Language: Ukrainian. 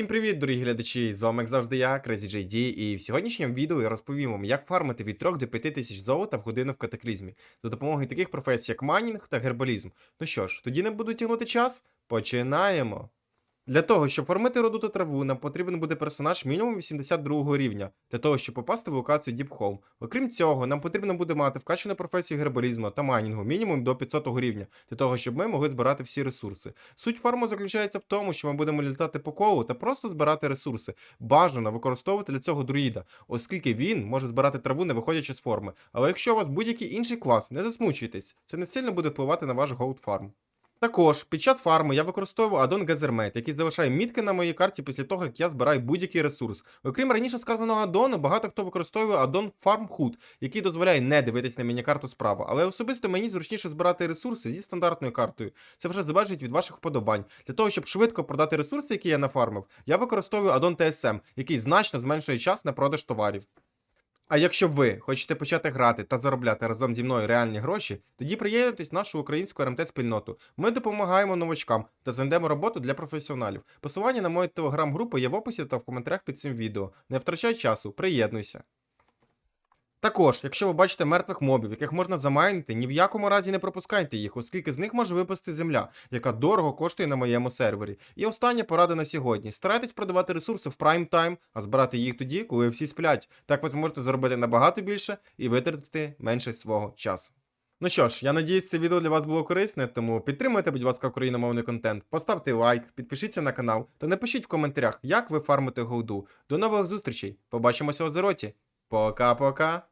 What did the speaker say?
Всім привіт, дорогі глядачі! З вами, як завжди, я, CrazyJD, і в сьогоднішньому відео я розповім вам, як фармити від 3 до 5 тисяч золота в годину в катаклізмі за допомогою таких професій, як майнінг та гербалізм. Ну що ж, тоді не буду тягнути час. Починаємо! Для того, щоб формити роду та траву, нам потрібен буде персонаж мінімум 82 рівня, для того, щоб попасти в локацію Deep Home. Окрім цього, нам потрібно буде мати вкачану професію гербалізму та майнінгу мінімум до 500 рівня, для того, щоб ми могли збирати всі ресурси. Суть фарму заключається в тому, що ми будемо літати по колу та просто збирати ресурси. Бажано використовувати для цього друїда, оскільки він може збирати траву, не виходячи з форми. Але якщо у вас будь-який інший клас, не засмучуйтесь, це не сильно буде впливати на ваш голд фарм. Також під час фарму я використовую аддон Газермет, який залишає мітки на моїй карті після того, як я збираю будь-який ресурс. Окрім раніше сказаного аддону, багато хто використовує аддон Farm Hood, який дозволяє не дивитись на міні-карту справа. Але особисто мені зручніше збирати ресурси зі стандартною картою. Це вже залежить від ваших вподобань. Для того, щоб швидко продати ресурси, які я нафармив, я використовую аддон TSM, який значно зменшує час на продаж товарів. А якщо ви хочете почати грати та заробляти разом зі мною реальні гроші, тоді приєднуйтесь в нашу українську РМТ спільноту. Ми допомагаємо новачкам та знайдемо роботу для професіоналів. Посилання на мою телеграм-групу є в описі та в коментарях під цим відео. Не втрачай часу, приєднуйся. Також, якщо ви бачите мертвих мобів, яких можна замайнити, ні в якому разі не пропускайте їх, оскільки з них може випасти земля, яка дорого коштує на моєму сервері. І остання порада на сьогодні: старайтесь продавати ресурси в прайм тайм, а збирати їх тоді, коли всі сплять. Так ви зможете заробити набагато більше і витратити менше свого часу. Ну що ж, я надіюсь, це відео для вас було корисне, тому підтримуйте, будь ласка, україномовний контент, поставте лайк, підпишіться на канал та напишіть в коментарях, як ви фармите голду. До нових зустрічей! Побачимося у Зероті. Пока-пока!